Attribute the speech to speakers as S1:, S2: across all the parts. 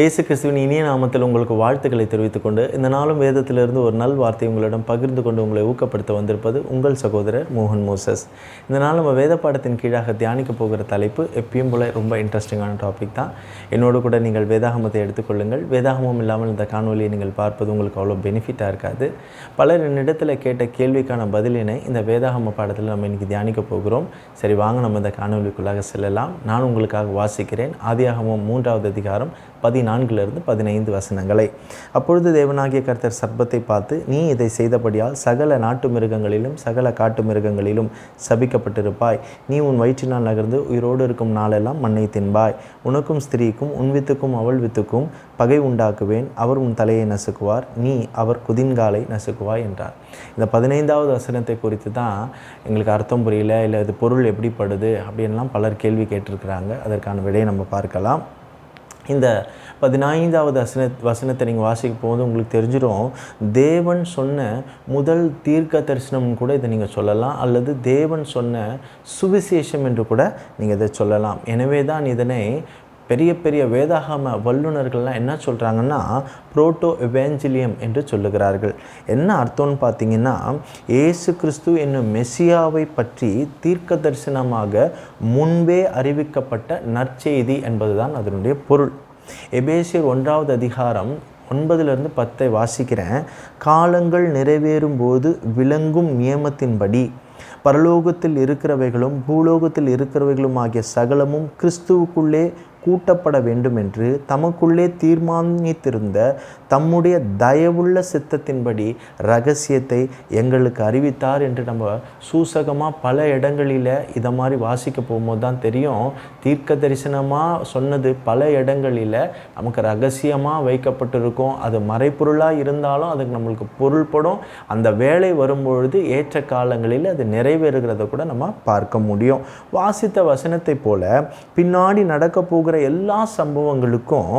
S1: இயேசு கிறிஸ்துவின் இனிய நாமத்தில் உங்களுக்கு வாழ்த்துக்களை தெரிவித்துக் கொண்டு இந்த நாளும் வேதத்திலிருந்து ஒரு நல் வார்த்தை உங்களிடம் பகிர்ந்து கொண்டு உங்களை ஊக்கப்படுத்த வந்திருப்பது உங்கள் சகோதரர் மோகன் மோசஸ். இந்த நாள் நம்ம வேத பாடத்தின் கீழாக தியானிக்க போகிற தலைப்பு எப்பயும் போல ரொம்ப இன்ட்ரெஸ்டிங்கான டாபிக் தான். என்னோடு கூட நீங்கள் வேதாகமத்தை எடுத்துக்கொள்ளுங்கள் வேதாகமம் இல்லாமல் இந்த காணொலியை நீங்கள் பார்ப்பது உங்களுக்கு அவ்வளோ பெனிஃபிட்டாக இருக்காது. பலர் என்னிடத்தில் கேட்ட கேள்விக்கான பதிலினை இந்த வேதாகம பாடத்தில் நம்ம இன்றைக்கி தியானிக்க போகிறோம். சரி வாங்க நம்ம இந்த காணொலிக்குள்ளாக செல்லலாம். நான் உங்களுக்காக வாசிக்கிறேன். ஆதியாகமம் மூன்றாவது அதிகாரம் பதினான்கிலிருந்து பதினைந்து வசனங்களை. அப்பொழுது தேவனாகிய கர்த்தர் சர்ப்பத்தை பார்த்து நீ இதை செய்தபடியால் சகல நாட்டு மிருகங்களிலும் சகல காட்டு மிருகங்களிலும் சபிக்கப்பட்டிருப்பாய். நீ உன் வயிற்றினால் நகர்ந்து உயிரோடு இருக்கும் நாளெல்லாம் மண்ணை தின்பாய். உனக்கும் ஸ்திரீக்கும் உன் வித்துக்கும் அவள் வித்துக்கும் பகை உண்டாக்குவேன். அவர் உன் தலையை நசுக்குவார். நீ அவர் குதின்காலை நசுக்குவாய் என்றார். இந்த பதினைந்தாவது வசனத்தை குறித்து தான் எங்களுக்கு அர்த்தம் புரியல இல்லை இது பொருள் எப்படிப்படுது அப்படின்லாம் பலர் கேள்வி கேட்டிருக்கிறாங்க. அதற்கான விடையை நம்ம பார்க்கலாம். இந்த பதினைந்தாவது வசன வசனத்தை நீங்கள் வாசிக்க போது உங்களுக்கு தெரிஞ்சிடும் தேவன் சொன்ன முதல் தீர்க்க தரிசனம்னு கூட இதை நீங்கள் சொல்லலாம் அல்லது தேவன் சொன்ன சுவிசேஷம் என்று கூட நீங்கள் இதை சொல்லலாம். எனவே தான் இதனை பெரிய பெரிய வேதாகம வல்லுநர்கள்லாம் என்ன சொல்கிறாங்கன்னா புரோட்டோ எவேஞ்சிலியம் என்று சொல்லுகிறார்கள். என்ன அர்த்தம்னு பார்த்தீங்கன்னா ஏசு கிறிஸ்து என்னும் மெசியாவை பற்றி தீர்க்க தரிசனமாக முன்பே அறிவிக்கப்பட்ட நற்செய்தி என்பதுதான் அதனுடைய பொருள். எபேசியர் ஒன்றாவது அதிகாரம் ஒன்பதுலேருந்து பத்தை வாசிக்கிறேன். காலங்கள் நிறைவேறும் போது விளங்கும் நியமத்தின்படி பரலோகத்தில் இருக்கிறவைகளும் பூலோகத்தில் இருக்கிறவைகளும் ஆகிய சகலமும் கிறிஸ்துவுக்குள்ளே கூட்டப்பட வேண்டும் என்று தமக்குள்ளே தீர்மானித்திருந்த தம்முடைய தயவுள்ள சித்தத்தின்படி ரகசியத்தை எங்களுக்கு அறிவித்தார் என்று நம்ம சூசகமாக பல இடங்களில் இதை மாதிரி வாசிக்க போகும்போது தான் தெரியும். தீர்க்க தரிசனமாக சொன்னது பல இடங்களில் நமக்கு ரகசியமாக வைக்கப்பட்டிருக்கும். அது மறைப்பொருளாக இருந்தாலும் அதுக்கு நம்மளுக்கு பொருள்படும். அந்த வேலை வரும்பொழுது ஏற்ற காலங்களில் அது நிறைவேறுகிறத கூட நம்ம பார்க்க முடியும். வாசித்த வசனத்தை போல பின்னாடி நடக்க போகிற எல்லா சம்பவங்களுக்கும்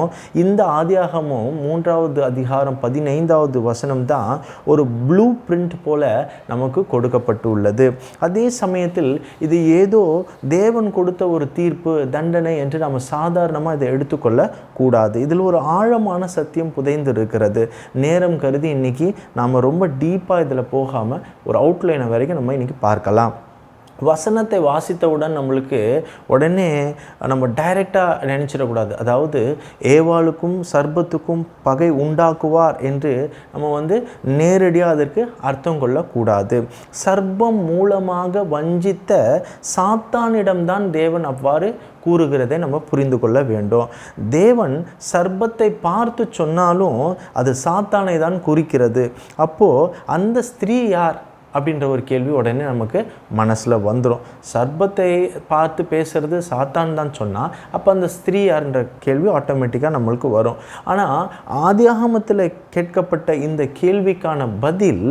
S1: இந்த ஆதியாகமும் மூன்றாவது அதிகாரம் பதினைந்தாவது வசனம் தான் ஒரு ப்ளூ பிரிண்ட் போல நமக்கு கொடுக்கப்பட்டு உள்ளது அதே சமயத்தில் இது ஏதோ தேவன் கொடுத்த ஒரு தீர்ப்பு தண்டனை என்று நம்ம சாதாரணமாக இதை எடுத்துக்கொள்ள கூடாது. இதில் ஒரு ஆழமான சத்தியம் புதைந்து இருக்கிறது நேரம் கருதி இன்னைக்கு நாம் ரொம்ப டீப்பாக இதில் போகாமல் ஒரு அவுட்லைனை வரைக்கும் நம்ம இன்னைக்கு பார்க்கலாம். வசனத்தை வாசித்தவுடன் நம்மளுக்கு உடனே நம்ம டைரெக்டாக நினச்சிடக்கூடாது. அதாவது ஏவாளுக்கும் சர்பத்துக்கும் பகை உண்டாக்குவார் என்று நம்ம வந்து நேரடியாக அதற்கு அர்த்தம் கொள்ளக்கூடாது. சர்ப்பம் மூலமாக வஞ்சித்த சாத்தானிடம்தான் தேவன் அவ்வாறு கூறுகிறதை நம்ம புரிந்து கொள்ள வேண்டும். தேவன் சர்பத்தை பார்த்து சொன்னாலும் அது சாத்தானை தான் குறிக்கிறது. அப்போது அந்த ஸ்திரீ யார்? அப்படின்ற ஒரு கேள்வி உடனே நமக்கு மனசில் வந்துடும் சர்பத்தை பார்த்து பேசுகிறது சாத்தான் தான் சொன்னால் அப்போ அந்த ஸ்திரீ யாருன்ற கேள்வி ஆட்டோமேட்டிக்காக நம்மளுக்கு வரும். ஆனால் ஆதியாகமத்தில் கேட்கப்பட்ட இந்த கேள்விக்கான பதில்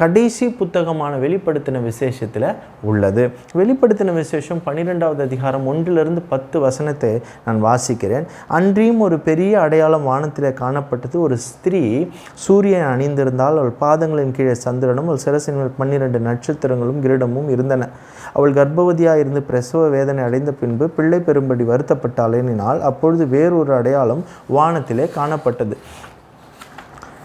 S1: கடைசி புத்தகமான வெளிப்படுத்தின விசேஷத்தில் உள்ளது. வெளிப்படுத்தின விசேஷம் பன்னிரெண்டாவது அதிகாரம் ஒன்றிலிருந்து பத்து வசனத்தை நான் வாசிக்கிறேன். அன்றியும் ஒரு பெரிய அடையாளம் வானத்தில் காணப்பட்டது. ஒரு ஸ்திரீ சூரியன் அணிந்திருந்தால் அவள் பாதங்களின் கீழே சந்திரனும் அவள் சிரசின் மேல் பன்னிரண்டு நட்சத்திரங்களும் கிரீடமும் இருந்தன. அவள் கர்ப்பவதியாக இருந்து பிரசவ வேதனை அடைந்த பின்பு பிள்ளை பெறும்படி வருத்தப்பட்டாளேனினால் அப்பொழுது வேறொரு அடையாளம் வானத்திலே காணப்பட்டது.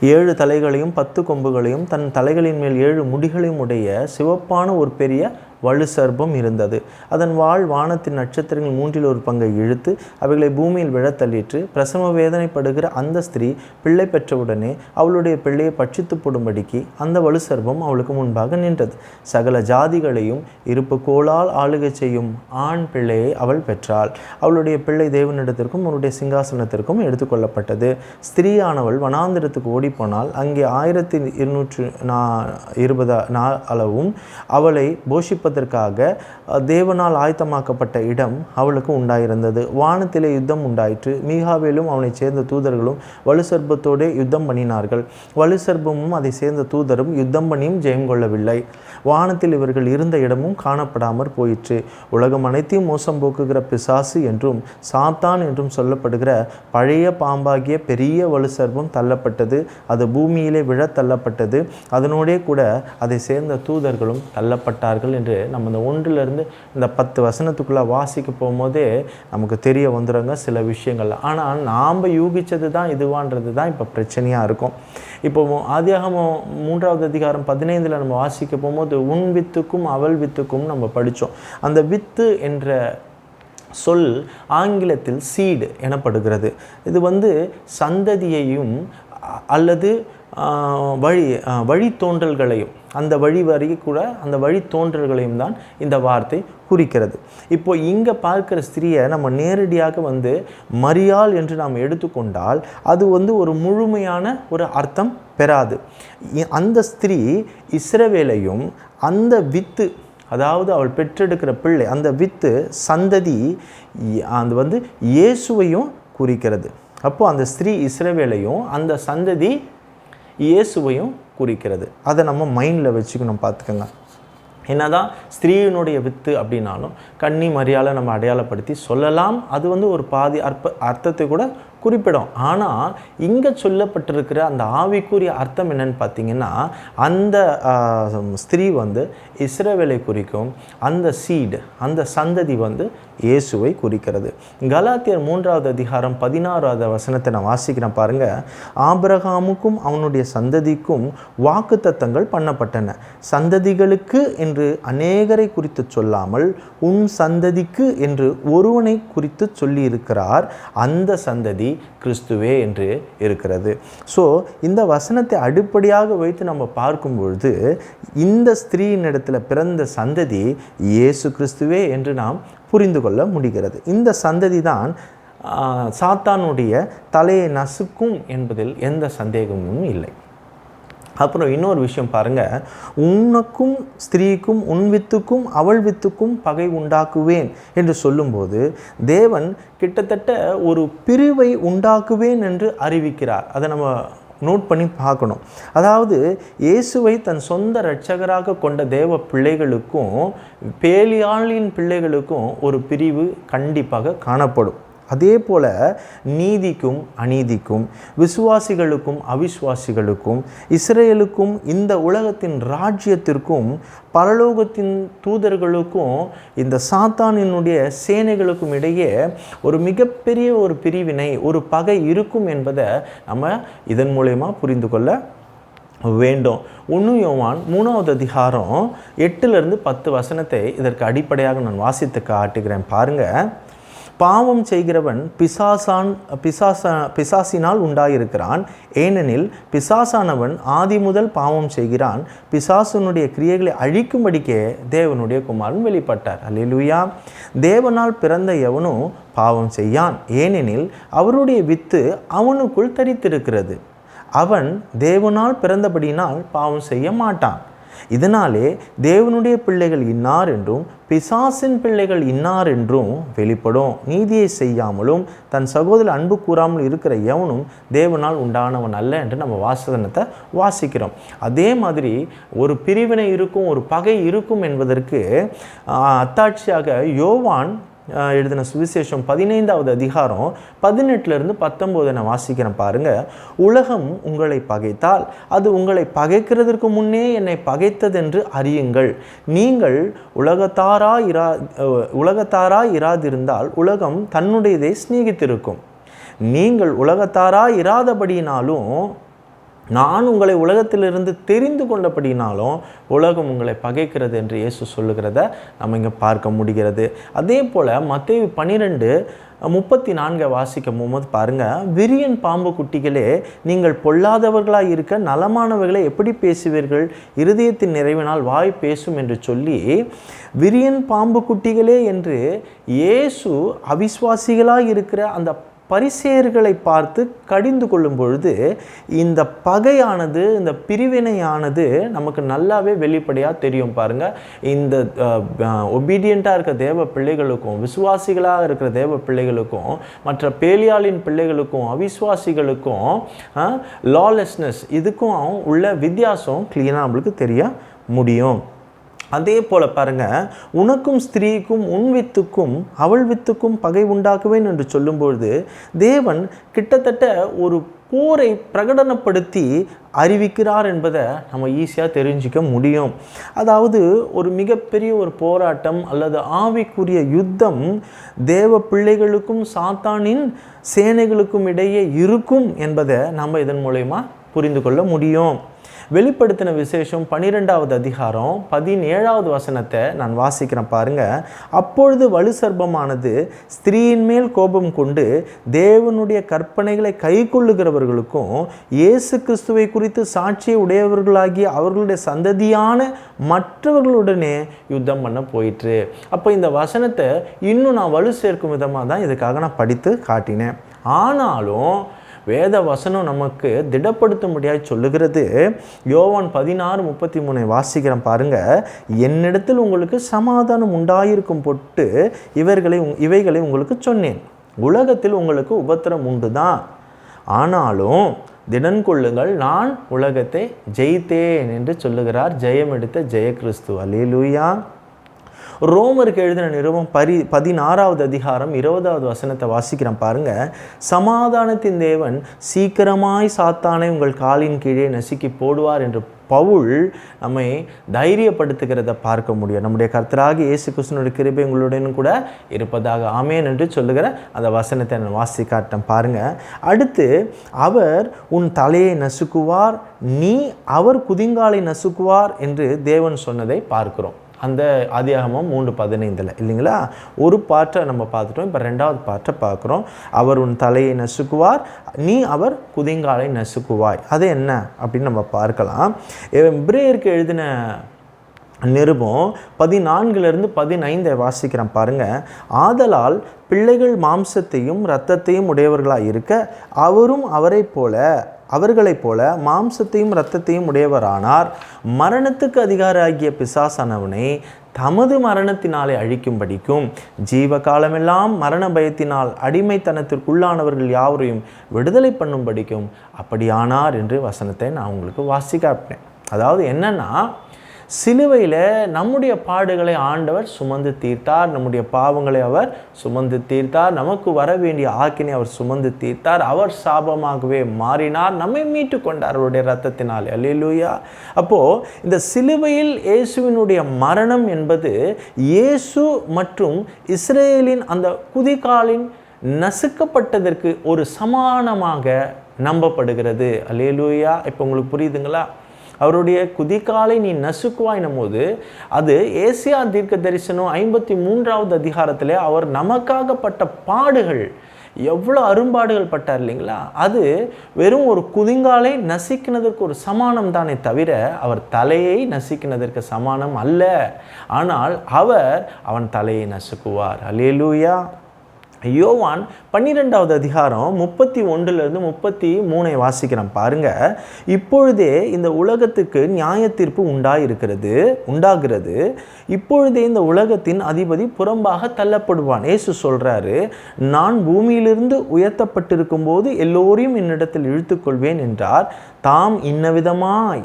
S1: ஏழு தலைகளையும் பத்து கொம்புகளையும் தன் தலைகளின் மேல் ஏழு முடிகளையும் உடைய சிவப்பான ஒரு பெரிய வலு சர்ப்பம் இருந்தது. அதன் வாழ் வானத்தின் நட்சத்திரங்கள் மூன்றில் ஒரு பங்கை இழுத்து அவைகளை பூமியில் விழத் தள்ளிற்று பிரசவ வேதனைப்படுகிற அந்த ஸ்திரீ பிள்ளை பெற்றவுடனே அவளுடைய பிள்ளையை பட்சித்து போடும்படிக்கு அந்த வலு சர்ப்பம் அவளுக்கு முன்பாக நின்றது. சகல ஜாதிகளையும் இருப்பு கோளால் ஆளுகை செய்யும் ஆண் பிள்ளையை அவள் பெற்றாள். அவளுடைய பிள்ளை தேவனிடத்திற்கும் அவருடைய சிங்காசனத்திற்கும் எடுத்துக்கொள்ளப்பட்டது ஸ்திரீயானவள் வனாந்திரத்துக்கு ஓடிப்போனால் அங்கே ஆயிரத்தி இருநூற்று நா இருபது நா அளவும் அவளை போஷிப்பதற்காக தேவனால் ஆயத்தமாக்கப்பட்ட இடம் அவளுக்கு உண்டாயிருந்தது. வானத்திலே யுத்தம் உண்டாயிற்று. மீகாவேலும் அவனைச் சேர்ந்த தூதர்களும் வலுசர்பத்தோடு யுத்தம் பண்ணினார்கள். வலுசர்பமும் அதை சேர்ந்த தூதரும் யுத்தம் பண்ணியும் ஜெயம் கொள்ளவில்லை. வானத்தில் இவர்கள் இருந்த இடமும் காணப்படாமற் போயிற்று. உலகம் அனைத்தையும் மோசம் போக்குகிற பிசாசு என்றும் சாத்தான் என்றும் சொல்லப்படுகிற பழைய பாம்பாகிய பெரிய வலுசர்பம் தள்ளப்பட்டது. அது பூமியிலே விழத் தள்ளப்பட்டது. அதனோடே கூட அதை சேர்ந்த தூதர்களும் தள்ளப்பட்டார்கள் என்று நம்ம இந்த ஒன்றுலேருந்து இந்த பத்து வசனத்துக்குள்ளே வாசிக்க போகும்போதே நமக்கு தெரிய வந்துடுங்க சில விஷயங்கள் ஆனால் நாம் யூகிச்சது தான் இதுவான்றது தான் இப்போ பிரச்சனையாக இருக்கும். இப்போ ஆதியாகமம் மூன்றாவது அதிகாரம் பதினைந்தில் நம்ம வாசிக்க போகும்போது உன் வித்துக்கும் அவள் வித்துக்கும் நம்ம படித்தோம் அந்த வித்து என்ற சொல் ஆங்கிலத்தில் சீடு எனப்படுகிறது. இது வந்து சந்ததியையும் அல்லது வழி வழித்தோன்றல்களையும் அந்த வழி வரி கூட அந்த வழித்தோன்றல்களையும் தான் இந்த வார்த்தை குறிக்கிறது. இப்போ இங்கே பார்க்குற ஸ்திரியை நம்ம நேரடியாக வந்து மரியாள் என்று நாம் எடுத்துக்கொண்டால் அது வந்து ஒரு முழுமையான ஒரு அர்த்தம் பெறாது. அந்த ஸ்திரீ இஸ்ரவேலையும் அந்த வித்து அதாவது அவள் பெற்றெடுக்கிற பிள்ளை அந்த வித்து சந்ததி அந்த அது வந்து இயேசுவையும் குறிக்கிறது. அப்போது அந்த ஸ்திரீ இஸ்ரவேலையும் அந்த சந்ததி இயேசுவையும் குறிக்கிறது. அதை நம்ம மைண்டில் வச்சுக்கணும் பார்த்துக்கோங்க. என்னதான் ஸ்திரீயினுடைய வித்து அப்படின்னாலும் கன்னி மரியாதை நம்ம அடையாளப்படுத்தி சொல்லலாம். அது வந்து ஒரு பாதி அற்ப அர்த்தத்தை கூட குறிப்பிடும். ஆனால் இங்கே சொல்லப்பட்டிருக்கிற அந்த ஆவிக்குரிய அர்த்தம் என்னன்னு பார்த்தீங்கன்னா அந்த ஸ்திரீ வந்து இஸ்ரவேலை குறிக்கும் அந்த சீடு அந்த சந்ததி வந்து இயேசுவை குறிக்கிறது. கலாத்தியர் மூன்றாவது அதிகாரம் பதினாறாவது வசனத்தை நான் வாசிக்கிறேன் பாருங்க. ஆபிரகாமுக்கும் அவனுடைய சந்ததிக்கும் வாக்குத்தத்தங்கள் பண்ணப்பட்டன. சந்ததிகளுக்கு என்று அநேகரை குறித்து சொல்லாமல் உன் சந்ததிக்கு என்று ஒருவனை குறித்து சொல்லியிருக்கிறார். அந்த சந்ததி கிறிஸ்துவே என்று இருக்கிறது. ஸோ இந்த வசனத்தை அடிப்படையாக வைத்து நம்ம பார்க்கும் பொழுது இந்த ஸ்திரீயின் இடத்துல பிறந்த சந்ததி இயேசு கிறிஸ்துவே என்று நாம் புரிந்து கொள்ள முடிகிறது. இந்த சந்ததி தான் சாத்தானுடைய தலையை நசுக்கும் என்பதில் எந்த சந்தேகமும் இல்லை. அப்புறம் இன்னொரு விஷயம் பாருங்கள் உனக்கும் ஸ்திரீக்கும் உன் வித்துக்கும் அவள் வித்துக்கும் பகை உண்டாக்குவேன் என்று சொல்லும்போது தேவன் கிட்டத்தட்ட ஒரு பிரிவை உண்டாக்குவேன் என்று அறிவிக்கிறார். அதை நம்ம நோட் பண்ணி பார்க்கணும். அதாவது இயேசுவை தன் சொந்த இரட்சகராக கொண்ட தேவ பிள்ளைகளுக்கும் பேலியாளின் பிள்ளைகளுக்கும் ஒரு பிரிவு கண்டிப்பாக காணப்படும். அதே போல நீதிக்கும் அநீதிக்கும் விசுவாசிகளுக்கும் அவிசுவாசிகளுக்கும் இஸ்ரேலுக்கும் இந்த உலகத்தின் ராஜ்யத்திற்கும் பரலோகத்தின் தூதர்களுக்கும் இந்த சாத்தானினுடைய சேனைகளுக்கும் இடையே ஒரு மிகப்பெரிய ஒரு பிரிவினை ஒரு பகை இருக்கும் என்பதை நம்ம இதன் மூலயமா புரிந்து கொள்ள வேண்டும். ஒன்று யோவான் மூணாவது அதிகாரம் எட்டுலேருந்து பத்து வசனத்தை இதற்கு அடிப்படையாக நான் வாசித்து காட்டுகிறேன். பாருங்க. பாவம் செய்கிறவன் பிசாசான் பிசாச பிசாசினால் உண்டாயிருக்கிறான். ஏனெனில் பிசாசானவன் ஆதி முதல் பாவம் செய்கிறான். பிசாசனுடைய கிரியைகளை அழிக்கும்படிக்கே தேவனுடைய குமாரன் வெளிப்பட்டார். அல்லேலூயா. தேவனால் பிறந்த எவனும் பாவம் செய்யான். ஏனெனில் அவருடைய வித்து அவனுக்குள் தரித்திருக்கிறது. அவன் தேவனால் பிறந்தபடினால் பாவம் செய்ய மாட்டான். இதனாலே தேவனுடைய பிள்ளைகள் இன்னார் என்றும் பிசாசின் பிள்ளைகள் இன்னார் என்றும் வெளிப்படும். நீதியை செய்யாமலும் தன் சகோதரர் அன்பு கூறாமல் இருக்கிற எவனும் தேவனால் உண்டானவன் அல்ல என்று நம்ம வாசகனத்தை வாசிக்கிறோம். அதே மாதிரி ஒரு பிரிவினை இருக்கும் ஒரு பகை இருக்கும் என்பதற்கு அத்தாட்சியாக யோவான் எழுதின சுவிசேஷம் பதினைந்தாவது அதிகாரம் பதினெட்டுலேருந்து பத்தொம்போது நான் வாசிக்கிறேன் பாருங்க. உலகம் உங்களை பகைத்தால் அது உங்களை பகைக்கிறதற்கு முன்னே என்னை பகைத்ததென்று அறியுங்கள். நீங்கள் உலகத்தாரா இரா உலகத்தாரா இராதிருந்தால் உலகம் தன்னுடையதை சிநேகித்திருக்கும். நீங்கள் உலகத்தாரா இராதபடியினாலும் நான் உங்களை உலகத்திலிருந்து தெரிந்து கொண்டபடினாலும் உலகம் உங்களை பகைக்கிறது என்று இயேசு சொல்லுகிறத நம்ம இங்கே பார்க்க முடிகிறது. அதே போல் மத்தேயு பன்னிரெண்டு முப்பத்தி நான்கை வாசிக்கும் போது பாருங்கள் விரியன் பாம்பு குட்டிகளே நீங்கள் பொல்லாதவர்களாக இருக்க நலமானவர்களை எப்படி பேசுவீர்கள்? இருதயத்தின் நிறைவினால் வாய் பேசும் என்று சொல்லி விரியன் பாம்பு குட்டிகளே என்று இயேசு அவிஸ்வாசிகளாக இருக்கிற அந்த பரிசேயர்களை பார்த்து கடிந்து கொள்ளும் பொழுது இந்த பகையானது இந்த பிரிவினையானது நமக்கு நல்லாவே வெளிப்படையாக தெரியும் பாருங்க. இந்த ஒபீடியண்ட்டாக இருக்க தேவ பிள்ளைகளுக்கும் விசுவாசிகளாக இருக்கிற தேவ பிள்ளைகளுக்கும் மற்ற பேலியாளின் பிள்ளைகளுக்கும் அவிசுவாசிகளுக்கும் லாலெஸ்னஸ் இதுக்கும் உள்ள வித்தியாசம் கிளீனாக நம்மளுக்கு தெரிய முடியும். அதே போல் பாருங்கள் உனக்கும் ஸ்திரீக்கும் உன் வித்துக்கும் அவள் வித்துக்கும் பகை உண்டாக்குவேன் என்று சொல்லும்பொழுது தேவன் கிட்டத்தட்ட ஒரு போரை பிரகடனப்படுத்தி அறிவிக்கிறார் என்பதை நம்ம ஈஸியாக தெரிஞ்சிக்க முடியும். அதாவது ஒரு மிகப்பெரிய ஒரு போராட்டம் அல்லது ஆவிக்குரிய யுத்தம் தேவ பிள்ளைகளுக்கும் சாத்தானின் சேனைகளுக்கும் இடையே இருக்கும் என்பதை நம்ம இதன் மூலயமா புரிந்து கொள்ள முடியும். வெளிப்படுத்தின விசேஷம் பன்னிரெண்டாவது அதிகாரம் பதினேழாவது வசனத்தை நான் வாசிக்கிறேன் பாருங்க. அப்பொழுது வலு சர்ப்பமானது ஸ்திரீயின் மேல் கோபம் கொண்டு தேவனுடைய கற்பனைகளை கைக்கொள்ளுகிறவர்களுக்கும் இயேசு கிறிஸ்துவை குறித்து சாட்சியை உடையவர்களாகிய அவர்களுடைய சந்ததியான மற்றவர்களுடனே யுத்தம் பண்ண போயிற்று. அப்போ இந்த வசனத்தை இன்னும் நான் வலு சேர்க்கும் விதமாக தான் இதுக்காக நான் படித்து காட்டினேன். ஆனாலும் வேத வசனம் நமக்கு திடப்படுத்த முடியாது சொல்லுகிறது. யோவான் பதினாறு முப்பத்தி மூணை வாசிக்கிறேன் பாருங்க. என்னிடத்தில் உங்களுக்கு சமாதானம் உண்டாயிருக்கும் பொட்டு இவர்களை உங்- இவைகளை உங்களுக்கு சொன்னேன். உலகத்தில் உங்களுக்கு உபத்திரம் உண்டு தான் ஆனாலும் திடன் கொள்ளுங்கள் நான் உலகத்தை ஜெயித்தேன் என்று சொல்லுகிறார் ஜெயம் எடுத்த ஜெய கிறிஸ்து அல்லேலூயா. ரோமருக்கு எழுதின நிறுவம் பரி பதினாறாவது அதிகாரம் இருபதாவது வசனத்தை வாசிக்கிறேன் பாருங்க. சமாதானத்தின் தேவன் சீக்கிரமாய் சாத்தானை உங்கள் காலின் கீழே நசுக்கி போடுவார் என்று பவுல் நம்மை தைரியப்படுத்துகிறத பார்க்க முடியும். நம்முடைய கர்த்தராக இயேசு கிருஷ்ணனுடைய கிருபை உங்களுடன் கூட இருப்பதாக ஆமேன் என்று சொல்லுகிற அந்த வசனத்தை நான் வாசி காட்டேன் பாருங்க. அடுத்து அவர் உன் தலையை நசுக்குவார் நீ அவர் குதிங்காலை நசுக்குவார் என்று தேவன் சொன்னதை பார்க்கிறோம். அந்த ஆதியாகமம் மூன்று பதினைந்தில் இல்லைங்களா? ஒரு பாட்டை நம்ம பார்த்துட்டோம். இப்போ ரெண்டாவது பாட்டை பார்க்குறோம். அவர் உன் தலையை நசுக்குவார் நீ அவர் குதிங்காலை நசுக்குவாய். அது என்ன அப்படின்னு நம்ம பார்க்கலாம். எப்ரேயருக்கு எழுதின நிருபம் பதினான்கிலிருந்து பதினைந்தை வாசிக்கிறேன் பாருங்க. ஆதலால் பிள்ளைகள் மாம்சத்தையும் இரத்தத்தையும் உடையவர்களாக இருக்க அவரும் அவரைப் போல அவர்களைப் போல மாம்சத்தையும் இரத்தத்தையும் உடையவரானார். மரணத்துக்கு அதிகாராகிய பிசாசானவனை தமது மரணத்தினாலே அழிக்கும்படிக்கும் ஜீவ காலமெல்லாம் மரண பயத்தினால் அடிமைத்தனத்திற்குள்ளானவர்கள் யாவரையும் விடுதலை பண்ணும்படிக்கும் அப்படியானார் என்று வசனத்தை நான் உங்களுக்கு வாசிக்காப்பேன் அதாவது என்னன்னா சிலுவையில் நம்முடைய பாடுகளை ஆண்டவர் சுமந்து தீர்த்தார். நம்முடைய பாவங்களை அவர் சுமந்து தீர்த்தார். நமக்கு வர வேண்டிய ஆக்கினை அவர் சுமந்து தீர்த்தார். அவர் சாபமாகவே மாறினார். நம்மை மீட்டு கொண்டார் அவருடைய ரத்தத்தினால் அல்லேலூயா. அப்போது இந்த சிலுவையில் இயேசுவினுடைய மரணம் என்பது இயேசு மற்றும் இஸ்ரேலின் அந்த குதிகாலின் நசுக்கப்பட்டதற்கு ஒரு சமானமாக நம்பப்படுகிறது. அல்லேலூயா. இப்போ உங்களுக்கு புரியுதுங்களா? அவருடைய குதிகாலை நீ நசுக்குவாயினும் போது அது ஏசியா தீர்க்க தரிசனம் ஐம்பத்தி மூன்றாவது அதிகாரத்தில் அவர் நமக்காகப்பட்ட பாடுகள் எவ்வளோ அரும்பாடுகள் பட்டார் இல்லைங்களா? அது வெறும் ஒரு குதிங்காலை நசிக்கினதற்கு ஒரு சமானம் தானே தவிர அவர் தலையை நசிக்கினதற்கு சமானம் அல்ல. ஆனால் அவர் அவன் தலையை நசுக்குவார். அலேலூயா யோவான் பன்னிரெண்டாவது அதிகாரம் முப்பத்தி ஒன்றுலேருந்து முப்பத்தி மூணை வாசிக்கிறேன் பாருங்க. இப்பொழுதே இந்த உலகத்துக்கு நியாய தீர்ப்பு உண்டாயிருக்கிறது உண்டாகிறது. இப்பொழுதே இந்த உலகத்தின் அதிபதி புறம்பாக தள்ளப்படுவான். ஏசு சொல்கிறாரு நான் பூமியிலிருந்து உயர்த்தப்பட்டிருக்கும் போது எல்லோரையும் என்னிடத்தில் இழுத்துக்கொள்வேன் என்றார். தாம் இன்னவிதமாய்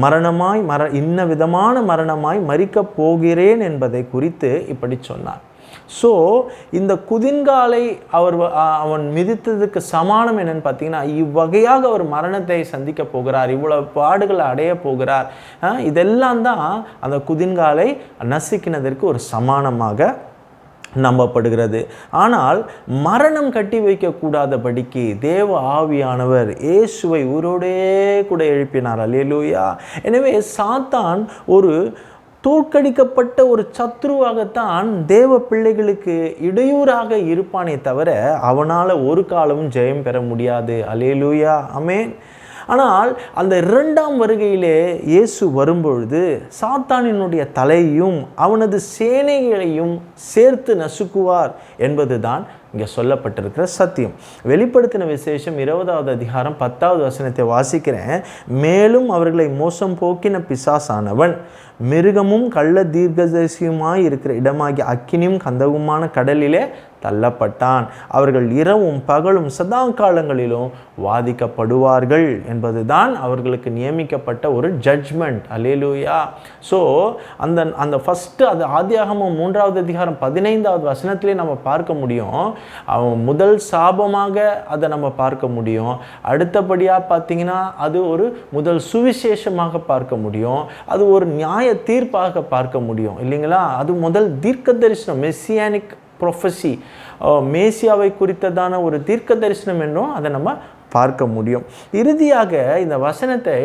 S1: மரணமாய் மர இன்ன விதமான மரணமாய் மறிக்கப் போகிறேன் என்பதை குறித்து இப்படி சொன்னார். ஸோ இந்த குதின்காலை அவர் அவன் மிதித்ததுக்கு சமானம் என்னன்னு பார்த்தீங்கன்னா இவ்வகையாக அவர் மரணத்தை சந்திக்க போகிறார் இவ்வளவு பாடுகளை அடைய போகிறார். இதெல்லாம் தான் அந்த குதின்காலை நசுக்கினதற்கு ஒரு சமானமாக நம்பப்படுகிறது. ஆனால் மரணம் கட்டி வைக்கக்கூடாதபடிக்கு தேவ ஆவியானவர் இயேசுவை உரோடே கூட எழுப்பினார். அல்லேலூயா. எனவே சாத்தான் ஒரு தோற்கடிக்கப்பட்ட ஒரு சத்ருவாகத்தான் தேவ பிள்ளைகளுக்கு இடையூறாக இருப்பானே தவிர அவனால் ஒரு காலமும் ஜெயம் பெற முடியாது. அலேலூயா அமேன் ஆனால் அந்த இரண்டாம் வருகையிலே இயேசு வரும்பொழுது சாத்தானினுடைய தலையையும் அவனது சேனைகளையும் சேர்த்து நசுக்குவார் என்பதுதான் இங்கே சொல்லப்பட்டிருக்கிற சத்தியம். வெளிப்படுத்தின விசேஷம் இருபதாவது அதிகாரம் பத்தாவது வசனத்தை வாசிக்கிறேன். மேலும் அவர்களை மோசம் போக்கின பிசாசானவன் மிருகமும் கள்ள தீர்க்கதரிசியுமாய் இருக்கிற இடமாகிய அக்கினியும் கந்தகுமான கடலிலே தள்ளப்பட்டான். அவர்கள் இரவும் பகலும் சதா காலங்களிலும் வாதிக்கப்படுவார்கள் என்பதுதான் அவர்களுக்கு நியமிக்கப்பட்ட ஒரு ஜட்ஜ்மெண்ட் அலேலூயா ஸோ அந்த அந்த ஃபஸ்ட்டு அது ஆதியாகமம் மூன்றாவது அதிகாரம் பதினைந்தாவது வசனத்திலே நம்ம பார்க்க முடியும். அவன் முதல் சாபமாக அதை நம்ம பார்க்க முடியும். அடுத்தபடியாக பார்த்தீங்கன்னா அது ஒரு முதல் சுவிசேஷமாக பார்க்க முடியும். அது ஒரு நியாய தீர்ப்பாக பார்க்க முடியும் இல்லைங்களா? அது முதல் தீர்க்க தரிசனம் மெஸ்ஸியானிக் ப்ரொஃபஸி மேசியாவை குறித்ததான ஒரு தீர்க்க தரிசனம் என்றும் அதை நம்ம பார்க்க முடியும். இறுதியாக இந்த வசனத்தை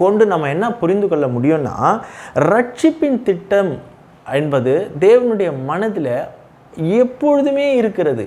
S1: கொண்டு நம்ம என்ன புரிந்து கொள்ள முடியும்னா ரட்சிப்பின் திட்டம் என்பது தேவனுடைய மனதில் எப்பொழுதுமே இருக்கிறது.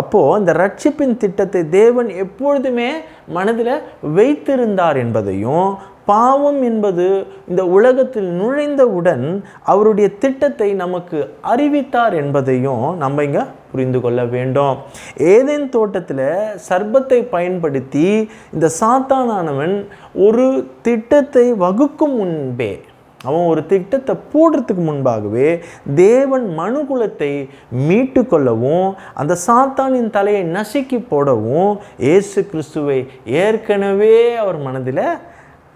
S1: அப்போது இந்த ரட்சிப்பின் திட்டத்தை தேவன் எப்பொழுதுமே மனதில் வைத்திருந்தார் என்பதையும் பாவம் என்பது இந்த உலகத்தில் நுழைந்தவுடன் அவருடைய திட்டத்தை நமக்கு அறிவித்தார் என்பதையும் நம்ம இங்கே புரிந்து கொள்ள வேண்டும். ஏதேன் தோட்டத்தில் சர்பத்தை பயன்படுத்தி இந்த சாத்தானானவன் ஒரு திட்டத்தை வகுக்கும் முன்பே அவன் ஒரு திட்டத்தை போடுறதுக்கு முன்பாகவே தேவன் மனுகுலத்தை மீட்டு கொள்ளவும் அந்த சாத்தானின் தலையை நசுக்கி போடவும் இயேசு கிறிஸ்துவை ஏற்கனவே அவர் மனதில்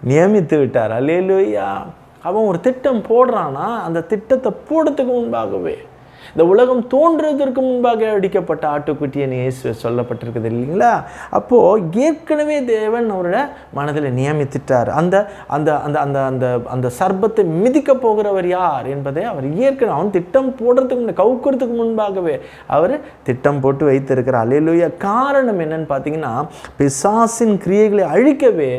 S1: நியமித்து விட்டார். அல்லேலூயா. அவன் ஒரு திட்டம் போடுறானா? அந்த திட்டத்தை போடுறதுக்கு முன்பாகவே. இந்த உலகம் தோன்றுவதற்கு முன்பாக அடிக்கப்பட்ட ஆட்டுக்குட்டியன் இயேசு சொல்லப்பட்டிருக்குது இல்லைங்களா? அப்போது ஏற்கனவே தேவன் அவரோட மனதில் நியமித்துட்டார். அந்த அந்த அந்த அந்த அந்த அந்த சர்பத்தை மிதிக்க போகிறவர் யார் என்பதை அவர் ஏற்கனவே அவன் திட்டம் போடுறதுக்கு முன்னே கவுக்கிறதுக்கு முன்பாகவே அவர் திட்டம் போட்டு வைத்திருக்கிறார். அலையிலுய காரணம் என்னன்னு பார்த்தீங்கன்னா பிசாசின் கிரியைகளை அழிக்கவே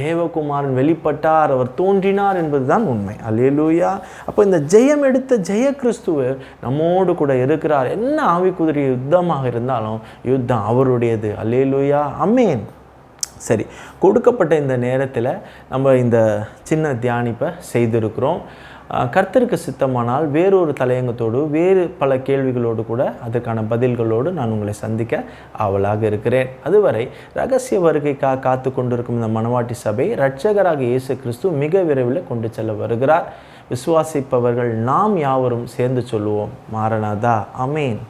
S1: தேவகுமாரன் வெளிப்பட்டார். அவர் தோன்றினார் என்பதுதான் உண்மை. அலையிலுயா அப்போ இந்த ஜெயம் எடுத்த ஜெய கிறிஸ்துவ நம்மோடு கூட இருக்கிறார். என்ன ஆவிக்குதிரை யுத்தமாக இருந்தாலும் யுத்தம் அவருடையது. அல்லேலூயா. அமேன் சரி கொடுக்கப்பட்ட இந்த நேரத்தில் நம்ம இந்த சின்ன தியானிப்பை செய்திருக்கிறோம். கர்த்தருக்கு சித்தமானால் வேறொரு தலையங்கத்தோடு வேறு பல கேள்விகளோடு கூட அதற்கான பதில்களோடு நான் உங்களை சந்திக்க ஆவலாக இருக்கிறேன். அதுவரை ரகசிய வருகைக்காக காத்து கொண்டிருக்கும் இந்த மணவாட்டி சபை இரட்சகராக இயேசு கிறிஸ்து மிக விரைவில் கொண்டு செல்ல வருகிறார். விசுவாசிப்பவர்கள் நாம் யாவரும் சேர்ந்து சொல்லுவோம் மாரநாதா அமேன்